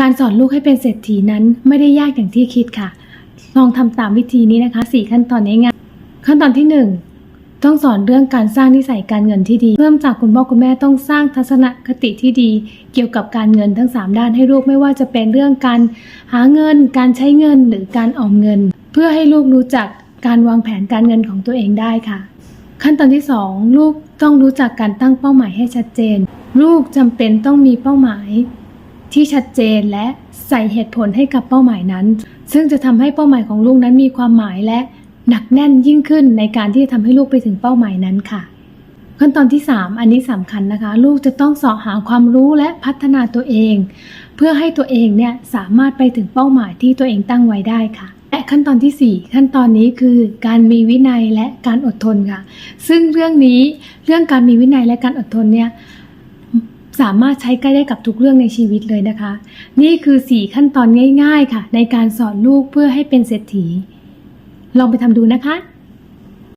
การสอนลูกให้เป็นเศรษฐีนั้นไม่ได้ยากอย่างที่คิดค่ะ ลองทำตามวิธีนี้นะคะสี่ขั้นตอนง่ายๆขั้นตอนที่หนึ่งต้องสอนเรื่องการสร้างนิสัยการเงินที่ดีเริ่มจากคุณพ่อคุณแม่ต้องสร้างทัศนคติที่ดี เกี่ยวกับการเงินทั้ง 3 ด้านให้ลูกไม่ว่าจะเป็นเรื่องการหาเงิน การใช้เงินหรือการออมเงิน เพื่อให้ลูกรู้จักการวางแผนการเงินของตัวเองได้ค่ะ ขั้นตอนที่ 2 ลูกต้องรู้จักการตั้งเป้าหมายให้ชัดเจน ลูกจำเป็นต้องมีเป้าหมาย ที่ชัดเจนและใส่เหตุผลให้กับเป้าหมายนั้น ซึ่งจะทำให้เป้าหมายของลูกนั้นมีความหมายและหนักแน่นยิ่งขึ้นในการที่จะทำให้ลูกไปถึงเป้าหมายนั้นค่ะ ขั้นตอนที่ 3 อันนี้สำคัญนะคะ ลูกจะต้องสาะหาความรู้และพัฒนาตัวเอง เพื่อให้ตัวเองเนี่ยสามารถไปถึงเป้าหมายที่ตัวเองตั้งไว้ได้ค่ะและขั้นตอนทีสี่4 ขั้นตอนนี้คือการมีวินัยและการอดทนค่ะ ซึ่งเรื่องนี้เรื่องการมีวินัยและการอดทนเนี่ย สามารถใช้ใกล้ได้กับทุกเรื่องในชีวิตเลยนะคะ นี่คือ 4 ขั้นตอนง่าย ๆ ค่ะ ในการสอนลูกเพื่อให้เป็นเศรษฐี ลองไปทำดูนะคะ